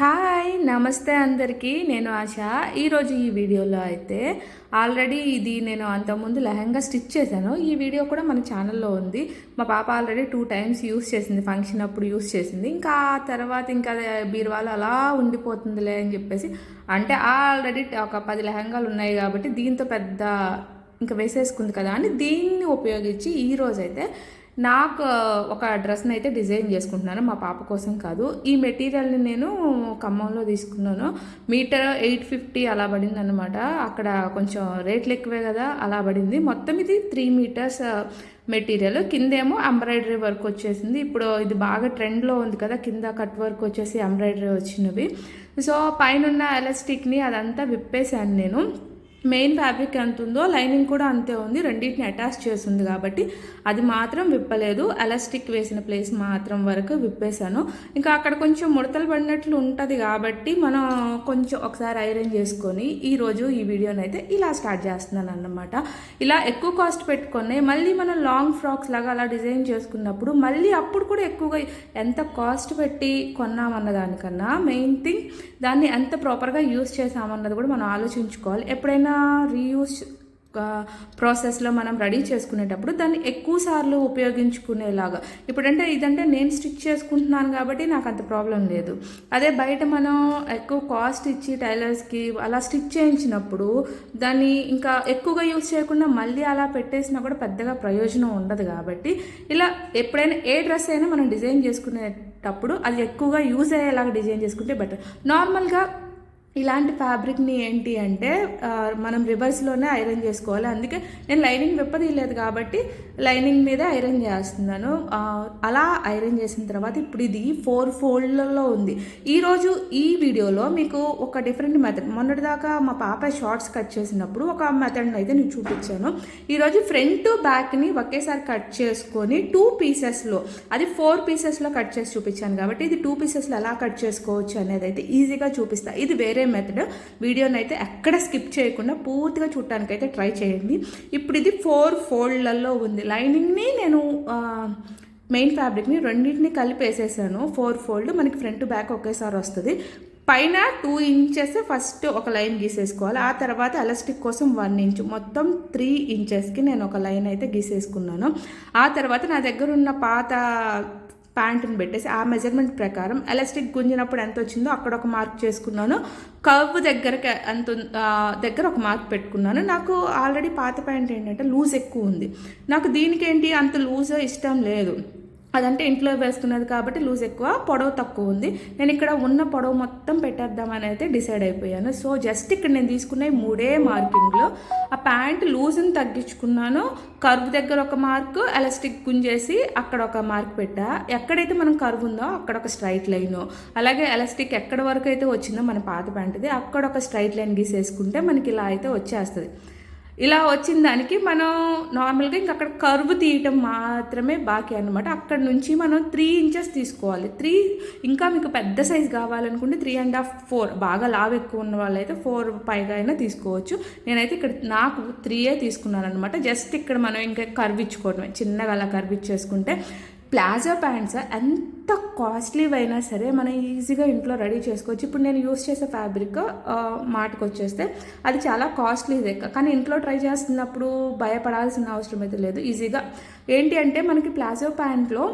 Hi నమస్తే అందరికీ. నేను ఆశ. ఈరోజు ఈ వీడియోలో అయితే ఆల్రెడీ ఇది నేను అంతకుముందు లెహంగా స్టిచ్ చేశాను. ఈ వీడియో కూడా మన ఛానల్లో ఉంది. మా పాప ఆల్రెడీ టూ టైమ్స్ యూస్ చేసింది. ఫంక్షన్ అప్పుడు యూస్ చేసింది. ఇంకా ఆ తర్వాత ఇంకా బీరువాలో అలా ఉండిపోతుందిలే అని చెప్పేసి అంటే ఆల్రెడీ ఒక పది లెహంగాలు ఉన్నాయి కాబట్టి దీంతో పెద్ద ఇంకా వేసేసుకుంది కదా అని దీన్ని ఉపయోగించి ఈరోజైతే అయితే నాకు ఒక డ్రెస్ని అయితే డిజైన్ చేసుకుంటున్నాను మా పాప కోసం కాదు. ఈ మెటీరియల్ని నేను ఖమ్మంలో తీసుకున్నాను. మీటర్ ఎయిట్ ఫిఫ్టీ అలా పడింది అనమాట అక్కడ కొంచెం రేట్లు ఎక్కువే కదా అలా పడింది. మొత్తం ఇది త్రీ మీటర్స్ మెటీరియల్. కిందేమో ఎంబ్రాయిడరీ వర్క్ వచ్చేసింది. ఇప్పుడు ఇది బాగా ట్రెండ్లో ఉంది కదా కింద కట్ వర్క్ వచ్చేసి ఎంబ్రాయిడరీ వచ్చినవి. సో పైన ఎలాస్టిక్ని అదంతా విప్పేశాను నేను. మెయిన్ ఫ్యాబ్రిక్ ఎంత ఉందో లైనింగ్ కూడా అంతే ఉంది. రెండింటిని అటాచ్ చేస్తుంది కాబట్టి అది మాత్రం విప్పలేదు. ఎలాస్టిక్ వేసిన ప్లేస్ మాత్రం వరకు విప్పేశాను. ఇంకా అక్కడ కొంచెం ముడతలు పడినట్లు ఉంటుంది కాబట్టి మనం కొంచెం ఒకసారి ఐరన్ చేసుకొని ఈరోజు ఈ వీడియోని అయితే ఇలా స్టార్ట్ చేస్తున్నాను అన్నమాట. ఇలా ఎక్కువ కాస్ట్ పెట్టుకొని మళ్ళీ మనం లాంగ్ ఫ్రాక్స్ లాగా అలా డిజైన్ చేసుకున్నప్పుడు మళ్ళీ అప్పుడు కూడా ఎక్కువగా ఎంత కాస్ట్ పెట్టి కొన్నామన్న దానికన్నా మెయిన్ థింగ్ దాన్ని ఎంత ప్రాపర్గా యూస్ చేసామన్నది కూడా మనం ఆలోచించుకోవాలి. ఎప్పుడైనా రీయూస్ ప్రాసెస్లో మనం రెడీ చేసుకునేటప్పుడు దాన్ని ఎక్కువ సార్లు ఉపయోగించుకునేలాగా. ఇప్పుడంటే ఇదంటే నేను స్టిచ్ చేసుకుంటున్నాను కాబట్టి నాకు అంత ప్రాబ్లం లేదు. అదే బయట మనం ఎక్కువ కాస్ట్ ఇచ్చి టైలర్స్కి అలా స్టిచ్ చేయించినప్పుడు దాన్ని ఇంకా ఎక్కువగా యూజ్ చేయకుండా మళ్ళీ అలా పెట్టేసినా కూడా పెద్దగా ప్రయోజనం ఉండదు కాబట్టి ఇలా ఎప్పుడైనా ఏ డ్రెస్ అయినా మనం డిజైన్ చేసుకునేటప్పుడు అది ఎక్కువగా యూజ్ అయ్యేలాగా డిజైన్ చేసుకుంటే బెటర్ నార్మల్గా ఇలాంటి ఫ్యాబ్రిక్ని ఏంటి అంటే మనం రివర్స్లోనే ఐరన్ చేసుకోవాలి. అందుకే నేను లైనింగ్ విప్పదీయలేదు కాబట్టి లైనింగ్ మీద ఐరన్ చేస్తున్నాను. అలా ఐరన్ చేసిన తర్వాత ఇప్పుడు ఇది ఫోర్ ఫోల్డ్లలో ఉంది. ఈరోజు ఈ వీడియోలో మీకు ఒక డిఫరెంట్ మెథడ్ మొన్నటిదాకా మా పాప షార్ట్స్ కట్ చేసినప్పుడు ఒక మెథడ్ని అయితే నేను చూపించాను. ఈరోజు ఫ్రంట్ బ్యాక్ని ఒకేసారి కట్ చేసుకొని టూ పీసెస్లో అది ఫోర్ పీసెస్లో కట్ చేసి చూపించాను కాబట్టి ఇది టూ పీసెస్లో ఎలా కట్ చేసుకోవచ్చు అనేది అయితే ఈజీగా చూపిస్తా. ఇది వేరే మెథడ్ వీడియోని అయితే ఎక్కడ స్కిప్ చేయకుండా పూర్తిగా చూడటానికి అయితే ట్రై చేయండి. ఇప్పుడు ఇది ఫోర్ ఫోల్డ్లలో ఉంది. లైనింగ్ని నేను మెయిన్ ఫ్యాబ్రిక్ని రెండింటిని కలిపి వేసేసాను ఫోర్ ఫోల్డ్ మనకి ఫ్రంట్ బ్యాక్ ఒకేసారి వస్తుంది. పైన టూ ఇంచెస్ ఫస్ట్ ఒక లైన్ గీసేసుకోవాలి. ఆ తర్వాత ఎలాస్టిక్ కోసం వన్ ఇంచ్ మొత్తం త్రీ ఇంచెస్కి నేను ఒక లైన్ అయితే గీసేసుకున్నాను. ఆ తర్వాత నా దగ్గర ఉన్న పాత ప్యాంటుని పెట్టేసి ఆ మెజర్మెంట్ ప్రకారం ఎలాస్టిక్ గుంజినప్పుడు ఎంత వచ్చిందో అక్కడ ఒక మార్క్ చేసుకున్నాను. కర్వ్ దగ్గరకి అంత దగ్గర ఒక మార్క్ పెట్టుకున్నాను. నాకు ఆల్రెడీ పాత ప్యాంట్ ఏంటంటే లూజ్ ఎక్కువ ఉంది. నాకు దీనికి ఏంటి అంత లూజ్ ఇష్టం లేదు. అదంటే ఇంట్లో వేసుకున్నది కాబట్టి లూజ్ ఎక్కువ పొడవు తక్కువ ఉంది. నేను ఇక్కడ ఉన్న పొడవు మొత్తం పెట్టేద్దామని అయితే డిసైడ్ అయిపోయాను. సో జస్ట్ ఇక్కడ నేను తీసుకున్న మూడే మార్కింగ్లో. ఆ ప్యాంట్ లూజ్ని తగ్గించుకున్నాను. కర్వ్ దగ్గర ఒక మార్క్ ఎలాస్టిక్ గుంజేసి అక్కడ ఒక మార్క్ పెట్టా. ఎక్కడైతే మనం కర్వ్ ఉందో అక్కడ ఒక స్ట్రైట్ లైన్. అలాగే ఎలాస్టిక్ ఎక్కడ వరకు అయితే వచ్చిందో మన పాత ప్యాంట్ది అక్కడ ఒక స్ట్రైట్ లైన్ గీసేసుకుంటే మనకి ఇలా అయితే వచ్చేస్తుంది. ఇలా వచ్చిన దానికి మనం నార్మల్గా ఇంక అక్కడ కర్వ్ తీయటం మాత్రమే బాకీ అనమాట అక్కడ నుంచి మనం త్రీ ఇంచెస్ తీసుకోవాలి. త్రీ ఇంకా మీకు పెద్ద సైజ్ కావాలనుకుంటే త్రీ అండ్ హాఫ్ ఫోర్ బాగా లావ్ ఎక్కువ ఉన్న వాళ్ళైతే ఫోర్ పైగా అయినా తీసుకోవచ్చు. నేనైతే ఇక్కడ నాకు త్రీయే తీసుకున్నాను అనమాట జస్ట్ ఇక్కడ మనం ఇంకా కర్వ్ ఇచ్చుకోవటమే చిన్నగా అలా కర్వ్ ఇచ్చేసుకుంటే ప్లాజో ప్యాంట్స్ ఎంత కాస్ట్లీ అయినా సరే మనం ఈజీగా ఇంట్లో రెడీ చేసుకోవచ్చు. ఇప్పుడు నేను యూస్ చేసే ఫ్యాబ్రిక్ మాటకు వచ్చేస్తే అది చాలా కాస్ట్లీదే కానీ ఇంట్లో ట్రై చేస్తున్నప్పుడు భయపడాల్సిన అవసరం అయితే లేదు ఈజీగా. ఏంటి అంటే మనకి ప్లాజో ప్యాంట్లో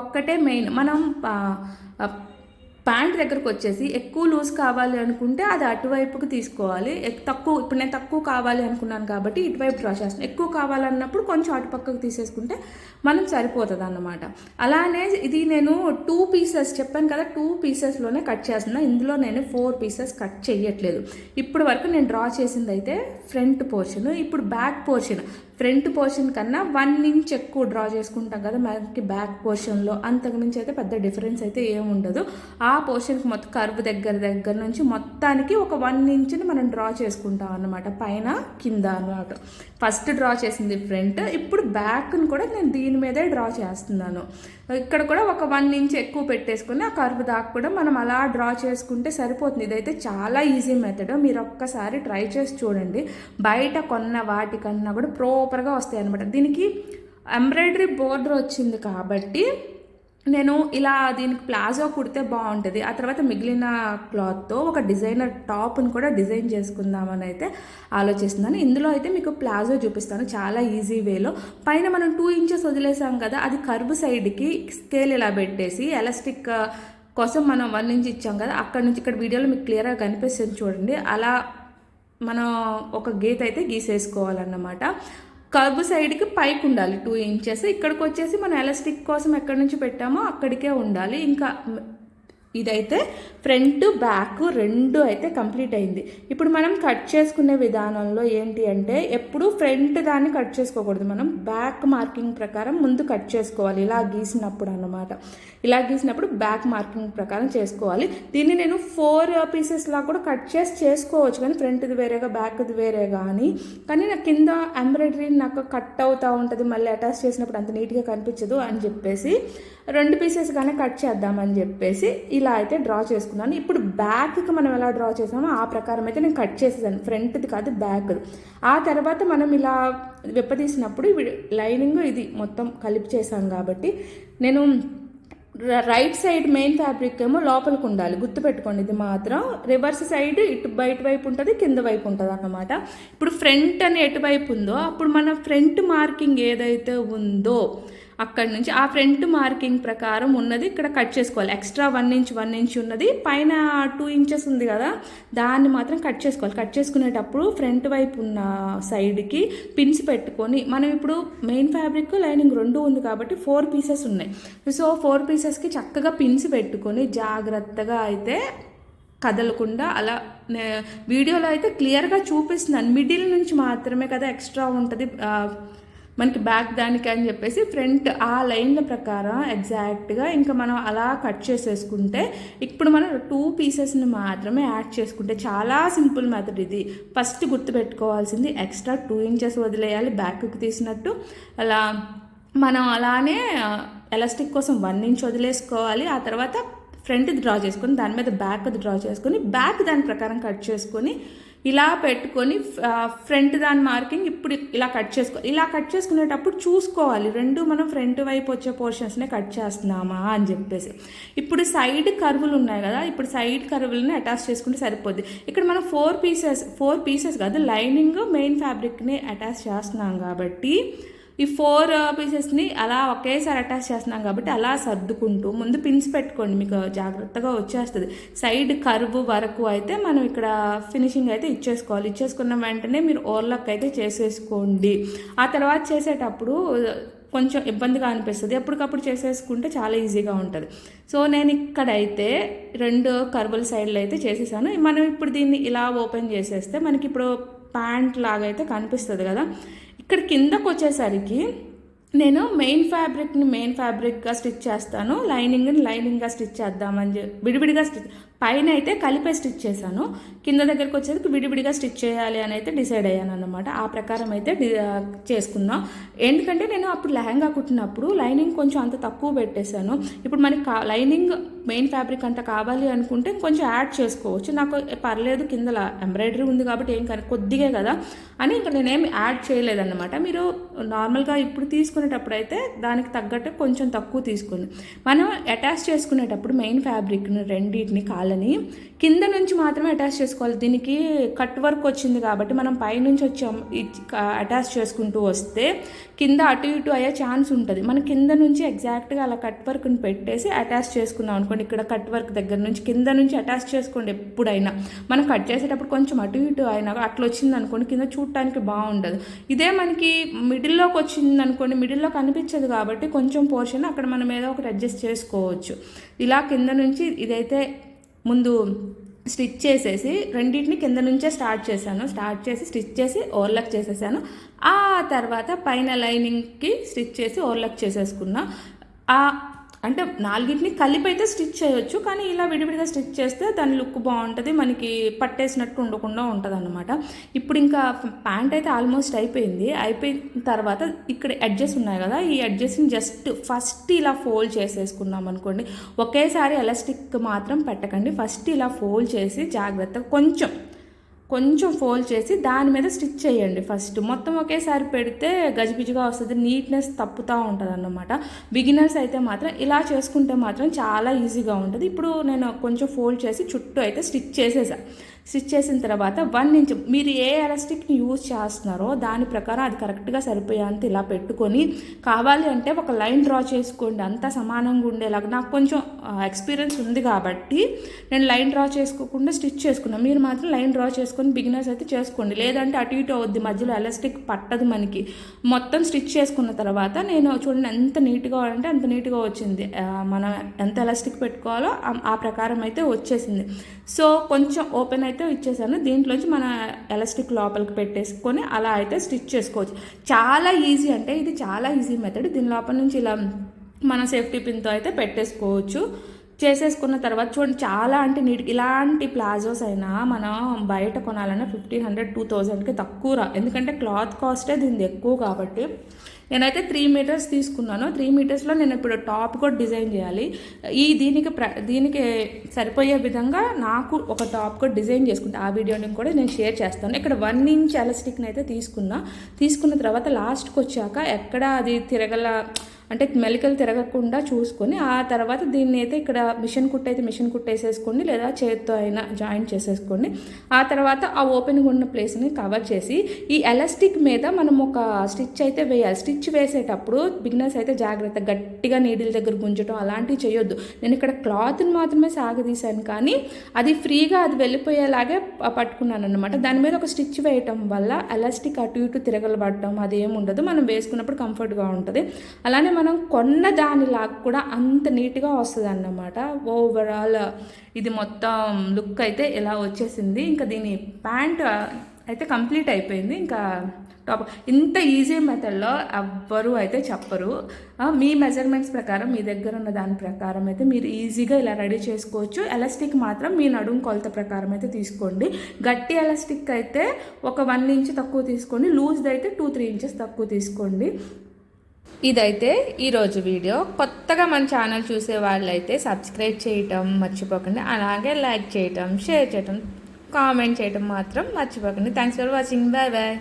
ఒక్కటే మెయిన్. మనం ప్యాంట్ దగ్గరకు వచ్చేసి ఎక్కువ లూజ్ కావాలి అనుకుంటే అది అటువైపుకి తీసుకోవాలి. తక్కువ ఇప్పుడు నేను తక్కువ కావాలి అనుకున్నాను కాబట్టి ఇటువైపు డ్రా చేస్తాను ఎక్కువ కావాలన్నప్పుడు కొంచెం అటుపక్కకు తీసేసుకుంటే మనం సరిపోతుంది అన్నమాట అలానే ఇది నేను టూ పీసెస్ చెప్పాను కదా టూ పీసెస్లోనే కట్ చేస్తున్నా. ఇందులో నేను ఫోర్ పీసెస్ కట్ చేయట్లేదు ఇప్పటి వరకు నేను డ్రా చేసింది అయితే ఫ్రంట్ పోర్షన్ ఇప్పుడు బ్యాక్ పోర్షన్. ఫ్రంట్ పోర్షన్ కన్నా వన్ ఇంచ్ ఎక్కువ డ్రా చేసుకుంటాం కదా మనకి బ్యాక్ పోర్షన్లో. అంతకుమించి అయితే పెద్ద డిఫరెన్స్ అయితే ఏముండదు ఆ పోర్షన్కి మొత్తం కర్వ్ దగ్గర దగ్గర నుంచి మొత్తానికి ఒక వన్ ఇంచ్ని మనం డ్రా చేసుకుంటాం అన్నమాట. పైన కింద అనమాట ఫస్ట్ డ్రా చేసింది ఫ్రంట్. ఇప్పుడు బ్యాక్ను కూడా నేను దీని మీదే డ్రా చేస్తున్నాను. ఇక్కడ కూడా ఒక వన్ ఇంచ్ ఎక్కువ పెట్టేసుకుని ఆ కర్వ్ దాకా కూడా మనం అలా డ్రా చేసుకుంటే సరిపోతుంది. ఇదైతే చాలా ఈజీ మెథడ్ మీరు ఒక్కసారి ట్రై చేసి చూడండి. బయట కొన్న వాటికన్నా కూడా ప్రాపర్గా వస్తాయి అనమాట దీనికి ఎంబ్రాయిడరీ బోర్డర్ వచ్చింది కాబట్టి నేను ఇలా దీనికి ప్లాజో కుడితే బాగుంటుంది. ఆ తర్వాత మిగిలిన క్లాత్తో ఒక డిజైనర్ టాప్ని కూడా డిజైన్ చేసుకుందామని అయితే ఆలోచిస్తున్నాను. ఇందులో అయితే మీకు ప్లాజో చూపిస్తాను. చాలా ఈజీ వేలో. పైన మనం టూ ఇంచెస్ వదిలేసాం కదా అది కర్వ్ సైడ్కి స్కేల్ ఇలా పెట్టేసి ఎలాస్టిక్ కోసం మనం వన్ ఇంచ్ ఇచ్చాం కదా అక్కడ నుంచి ఇక్కడ వీడియోలో మీకు క్లియర్గా కనిపిస్తుంది చూడండి. అలా మనం ఒక గీత అయితే గీసేసుకోవాలన్నమాట. కర్వ్ సైడ్కి పైకి ఉండాలి. Two inches. ఇక్కడికి వచ్చేసి మనం ఎలాస్టిక్ కోసం ఎక్కడి నుంచి పెట్టామో అక్కడికే ఉండాలి. ఇంకా ఇదైతే ఫ్రంట్ బ్యాక్ రెండు అయితే కంప్లీట్ అయింది. ఇప్పుడు మనం కట్ చేసుకునే విధానంలో ఏంటి అంటే ఎప్పుడు ఫ్రంట్ దాన్ని కట్ చేసుకోకూడదు. మనం బ్యాక్ మార్కింగ్ ప్రకారం ముందు కట్ చేసుకోవాలి. ఇలా గీసినప్పుడు అన్నమాట. ఇలా గీసినప్పుడు బ్యాక్ మార్కింగ్ ప్రకారం చేసుకోవాలి. దీన్ని నేను ఫోర్ పీసెస్లా కూడా కట్ చేసి చేసుకోవచ్చు. కానీ ఫ్రంట్ది వేరేగా బ్యాక్ది వేరేగా అని. కానీ నా కింద ఎంబ్రాయిడరీ నాకు కట్ అవుతూ ఉంటుంది. మళ్ళీ అటాచ్ చేసినప్పుడు అంత నీట్గా కనిపించదు అని చెప్పేసి రెండు పీసెస్గానే కట్ చేద్దామని చెప్పేసి ఇలా అయితే డ్రా చేసుకున్నాను. ఇప్పుడు బ్యాక్కి మనం ఎలా డ్రా చేసామో ఆ ప్రకారం అయితే నేను కట్ చేసేసాను. ఫ్రంట్ది కాదు బ్యాక్ ఆ తర్వాత మనం ఇలా విప్పదీసినప్పుడు లైనింగ్ ఇది మొత్తం కలిపి చేసాం కాబట్టి నేను రైట్ సైడ్ మెయిన్ ఫ్యాబ్రిక్ ఏమో లోపలికి ఉండాలి. గుర్తుపెట్టుకోండి ఇది మాత్రం రివర్స్ సైడ్ ఇటు బయట వైపు ఉంటుంది కింద వైపు ఉంటుంది అన్నమాట. ఇప్పుడు ఫ్రంట్ అని ఎటువైపు ఉందో అప్పుడు మన ఫ్రంట్ మార్కింగ్ ఏదైతే ఉందో అక్కడ నుంచి ఆ ఫ్రంట్ మార్కింగ్ ప్రకారం ఉన్నది ఇక్కడ కట్ చేసుకోవాలి. Extra one inch one inch ఉన్నది. పైన టూ ఇంచెస్ ఉంది కదా దాన్ని మాత్రం కట్ చేసుకోవాలి. కట్ చేసుకునేటప్పుడు ఫ్రంట్ వైపు ఉన్న సైడ్కి పిన్స్ పెట్టుకొని మనం ఇప్పుడు మెయిన్ ఫ్యాబ్రిక్ లైనింగ్ రెండు ఉంది కాబట్టి ఫోర్ పీసెస్ ఉన్నాయి. సో ఫోర్ పీసెస్కి చక్కగా పిన్స్ పెట్టుకొని జాగ్రత్తగా అయితే కదలకుండా అలా వీడియోలో అయితే క్లియర్గా చూపిస్తున్నాను. మిడిల్ నుంచి మాత్రమే కదా ఎక్స్ట్రా ఉంటుంది మనకి బ్యాక్ దానికి అని చెప్పేసి ఫ్రంట్ ఆ లైన్ల ప్రకారం ఎగ్జాక్ట్గా ఇంకా మనం అలా కట్ చేసేసుకుంటే ఇప్పుడు మనం టూ పీసెస్ని మాత్రమే యాడ్ చేసుకుంటే చాలా సింపుల్ మెథడ్ ఇది. ఫస్ట్ గుర్తుపెట్టుకోవాల్సింది ఎక్స్ట్రా టూ ఇంచెస్ వదిలేయాలి బ్యాక్కి తీసినట్టు. అలా మనం అలానే ఎలాస్టిక్ కోసం వన్ ఇంచ్ వదిలేసుకోవాలి. ఆ తర్వాత ఫ్రంట్ డ్రా చేసుకొని దాని మీద బ్యాక్ డ్రా చేసుకొని బ్యాక్ దాని ప్రకారం కట్ చేసుకొని ఇలా పెట్టుకొని ఫ్రంట్ దాని మార్కింగ్ ఇప్పుడు ఇలా కట్ చేసుకో ఇలా కట్ చేసుకునేటప్పుడు చూసుకోవాలి. రెండు మనం ఫ్రంట్ వైపు వచ్చే పోర్షన్స్నే కట్ చేస్తున్నామా అని చెప్పేసి. ఇప్పుడు సైడ్ కర్వులు ఉన్నాయి కదా ఇప్పుడు సైడ్ కర్వులని అటాచ్ చేసుకుంటే సరిపోద్ది. ఇక్కడ మనం ఫోర్ పీసెస్ ఫోర్ పీసెస్ కాదు లైనింగ్ మెయిన్ ఫ్యాబ్రిక్ని అటాచ్ చేస్తున్నాం కాబట్టి ఈ ఫోర్ పీసెస్ని అలా ఒకేసారి అటాచ్ చేస్తున్నాం కాబట్టి అలా సర్దుకుంటూ ముందు పిన్స్ పెట్టుకోండి మీకు జాగ్రత్తగా వచ్చేస్తుంది. సైడ్ కర్వ్ వరకు అయితే మనం ఇక్కడ ఫినిషింగ్ అయితే ఇచ్చేసుకోవాలి. ఇచ్చేసుకున్న వెంటనే మీరు ఓవర్లక్ అయితే చేసేసుకోండి. ఆ తర్వాత చేసేటప్పుడు కొంచెం ఇబ్బందిగా అనిపిస్తుంది. ఎప్పటికప్పుడు చేసేసుకుంటే చాలా ఈజీగా ఉంటుంది. సో నేను ఇక్కడైతే రెండు కర్బుల్ సైడ్లు అయితే చేసేసాను. మనం ఇప్పుడు దీన్ని ఇలా ఓపెన్ చేసేస్తే మనకి ఇప్పుడు ప్యాంట్ లాగా అయితే కనిపిస్తుంది కదా. ఇక్కడ కిందకు వచ్చేసరికి నేను మెయిన్ ఫ్యాబ్రిక్ని మెయిన్ ఫ్యాబ్రిక్గా స్టిచ్ చేస్తాను. లైనింగ్ని లైనింగ్గా స్టిచ్ చేద్దామని చెప్పి విడివిడిగా స్టిచ్ పైన అయితే కలిపే స్టిచ్ చేశాను. కింద దగ్గరకు వచ్చేసరికి విడివిడిగా స్టిచ్ చేయాలి అని అయితే డిసైడ్ అయ్యాను అనమాట ఆ ప్రకారం అయితే చేసుకుందాం ఎందుకంటే నేను అప్పుడు లెహంగా కుట్టినప్పుడు లైనింగ్ కొంచెం అంత తక్కువ పెట్టేశాను. ఇప్పుడు మనకి కా లైనింగ్ మెయిన్ ఫ్యాబ్రిక్ అంత కావాలి అనుకుంటే కొంచెం యాడ్ చేసుకోవచ్చు. నాకు పర్లేదు కింద ఎంబ్రాయిడరీ ఉంది కాబట్టి ఏం కానీ కొద్దిగా కదా అని ఇంకా నేనేమి యాడ్ చేయలేదన్నమాట. మీరు నార్మల్గా ఇప్పుడు తీసుకు తీసుకునేటప్పుడు అయితే దానికి తగ్గట్టు కొంచెం తక్కువ తీసుకోండి మనం అటాచ్ చేసుకునేటప్పుడు మెయిన్ ఫ్యాబ్రిక్ రెండింటిని కాలని కింద నుంచి మాత్రమే అటాచ్ చేసుకోవాలి. దీనికి కట్ వర్క్ వచ్చింది కాబట్టి మనం పైనుంచి వచ్చాం. అటాచ్ చేసుకుంటూ వస్తే కింద అటు ఇటు అయ్యే ఛాన్స్ ఉంటుంది. మన కింద నుంచి ఎగ్జాక్ట్గా అలా కట్ వర్క్ని పెట్టేసి అటాచ్ చేసుకున్నాం అనుకోండి. ఇక్కడ కట్ వర్క్ దగ్గర నుంచి కింద నుంచి అటాచ్ చేసుకోండి ఎప్పుడైనా. మనం కట్ చేసేటప్పుడు కొంచెం అటు ఇటు అయినా అట్లా వచ్చింది అనుకోండి కింద చూడటానికి బాగుండదు. ఇదే మనకి మిడిల్లోకి వచ్చింది అనుకోండి మిడిల్లో కనిపించదు కాబట్టి కొంచెం పోర్షన్ అక్కడ మనం ఏదో ఒకటి అడ్జస్ట్ చేసుకోవచ్చు. ఇలా కింద నుంచి ఇదైతే ముందు స్టిచ్ చేసేసి రెండింటిని కింద నుంచే స్టార్ట్ చేశాను. స్టార్ట్ చేసి స్టిచ్ చేసి ఓవర్లక్ చేసేసాను. ఆ తర్వాత పైన లైనింగ్కి స్టిచ్ చేసి ఓవర్లక్ చేసేసుకున్నా. ఆ అంటే నాలుగింటిని కలిపి అయితే స్టిచ్ చేయొచ్చు కానీ ఇలా విడివిడిగా స్టిచ్ చేస్తే దాని లుక్ బాగుంటుంది మనకి పట్టేసినట్టు ఉండకుండా ఉంటుంది అనమాట ఇప్పుడు ఇంకా ప్యాంట్ అయితే ఆల్మోస్ట్ అయిపోయింది. అయిపోయిన తర్వాత ఇక్కడ అడ్జస్ట్ ఉన్నాయి కదా ఈ అడ్జస్ట్ని జస్ట్ ఫస్ట్ ఇలా ఫోల్డ్ చేసేసుకున్నాం అనుకోండి. ఒకేసారి ఎలాస్టిక్ మాత్రం పెట్టకండి ఫస్ట్ ఇలా ఫోల్డ్ చేసి జాగ్రత్తగా కొంచెం కొంచెం ఫోల్డ్ చేసి దాని మీద స్టిచ్ చేయండి ఫస్ట్. మొత్తం ఒకేసారి పెడితే గజిబిజిగా వస్తుంది నీట్నెస్ తప్పుతూ ఉంటుంది అన్నమాట బిగినర్స్ అయితే మాత్రం ఇలా చేసుకుంటే మాత్రం చాలా ఈజీగా ఉంటుంది. ఇప్పుడు నేను కొంచెం ఫోల్డ్ చేసి చుట్టూ అయితే స్టిచ్ చేసేసా. స్టిచ్ చేసిన తర్వాత వన్ ఇంచ్ మీరు ఏ ఎలాస్టిక్ని యూజ్ చేస్తున్నారో దాని ప్రకారం అది కరెక్ట్గా సరిపోయేంత ఇలా పెట్టుకొని కావాలి అంటే ఒక లైన్ డ్రా చేసుకోండి. అంతా సమానంగా ఉండేలాగా. నాకు కొంచెం ఎక్స్పీరియన్స్ ఉంది కాబట్టి నేను లైన్ డ్రా చేసుకోకుండా స్టిచ్ చేసుకున్నాను మీరు మాత్రం లైన్ డ్రా చేసుకొని బిగినర్స్ అయితే చేసుకోండి. లేదంటే అటు ఇటు అవుద్ది. మధ్యలో ఎలాస్టిక్ పట్టదు మనకి. మొత్తం స్టిచ్ చేసుకున్న తర్వాత నేను చూడండి ఎంత నీట్గా అంటే అంత నీట్గా వచ్చింది. మనం ఎంత ఎలాస్టిక్ పెట్టుకోవాలో ఆ ప్రకారం అయితే వచ్చేసింది. సో కొంచెం ఓపెన్ అయితే అయితే ఇచ్చేసాను. దీంట్లోంచి మన ఎలాస్టిక్ లోపలికి పెట్టేసుకొని అలా అయితే స్టిచ్ చేసుకోవచ్చు. చాలా ఈజీ అంటే ఇది చాలా ఈజీ మెథడ్. దీని లోపల నుంచి ఇలా మన సేఫ్టీ పిన్తో అయితే పెట్టేసుకోవచ్చు. చేసేసుకున్న తర్వాత చూడండి చాలా అంటే నీట్ ఇలాంటి ప్లాజోస్ అయినా మనం బయట కొనాలన్నా ఫిఫ్టీన్ హండ్రెడ్ టూ థౌజండ్కి తక్కువ రా. ఎందుకంటే క్లాత్ కాస్టే దీనిది ఎక్కువ కాబట్టి. నేనైతే త్రీ మీటర్స్ తీసుకున్నాను. త్రీ మీటర్స్లో నేను ఇప్పుడు టాప్ కూడా డిజైన్ చేయాలి. ఈ దీనికి ప్ర దీనికి సరిపోయే విధంగా నాకు ఒక టాప్ కూడా డిజైన్ చేసుకుంటా. ఆ వీడియోని కూడా నేను షేర్ చేస్తాను. ఇక్కడ వన్ ఇంచ్ ఎలాస్టిక్ని అయితే తీసుకున్నా. తీసుకున్న తర్వాత లాస్ట్కి వచ్చాక ఎక్కడ అది తిరగల అంటే మెలికలు తిరగకుండా చూసుకొని ఆ తర్వాత దీన్ని అయితే ఇక్కడ మిషన్ కుట్టు అయితే మిషన్ కుట్టు వేసేసుకోండి లేదా చేత్తో అయినా జాయింట్ చేసేసుకోండి ఆ తర్వాత ఆ ఓపెన్గా ఉన్న ప్లేస్ని కవర్ చేసి ఈ ఎలాస్టిక్ మీద మనం ఒక స్టిచ్ అయితే వేయాలి. స్టిచ్ వేసేటప్పుడు బిగినర్స్ అయితే జాగ్రత్త గట్టిగా నీడిల్ దగ్గర గుంజటం అలాంటివి చేయొద్దు. నేను ఇక్కడ క్లాత్ని మాత్రమే సాగదీశాను కానీ అది ఫ్రీగా అది వెళ్ళిపోయేలాగే పట్టుకున్నాను అనమాట దాని మీద ఒక స్టిచ్ వేయటం వల్ల ఎలాస్టిక్ అటు ఇటు తిరగలబడటం అది ఉండదు. మనం వేసుకున్నప్పుడు కంఫర్ట్గా ఉంటుంది. అలానే మనం కొన్న దానిలాగా కూడా అంత నీట్గా వస్తుంది అన్నమాట ఓవరాల్ ఇది మొత్తం లుక్ అయితే ఇలా వచ్చేసింది. ఇంకా దీని ప్యాంట్ అయితే కంప్లీట్ అయిపోయింది. ఇంకా టాప్ ఇంత ఈజీ మెథడ్లో ఎవ్వరు అయితే చెప్పరు. మీ మెజర్మెంట్స్ ప్రకారం మీ దగ్గర ఉన్న దాని ప్రకారం అయితే మీరు ఈజీగా ఇలా రెడీ చేసుకోవచ్చు. ఎలాస్టిక్ మాత్రం మీ నడుము కొలత ప్రకారం అయితే తీసుకోండి. గట్టి ఎలాస్టిక్ అయితే ఒక వన్ ఇంచ్ తక్కువ తీసుకోండి. లూజ్ది అయితే టూ త్రీ ఇంచెస్ తక్కువ తీసుకోండి. ఇదైతే ఈరోజు వీడియో. కొత్తగా మన ఛానల్ చూసే వాళ్ళైతే సబ్స్క్రైబ్ చేయటం మర్చిపోకండి. అలాగే లైక్ చేయటం షేర్ చేయటం కామెంట్ చేయటం మాత్రం మర్చిపోకండి. Thanks for watching bye bye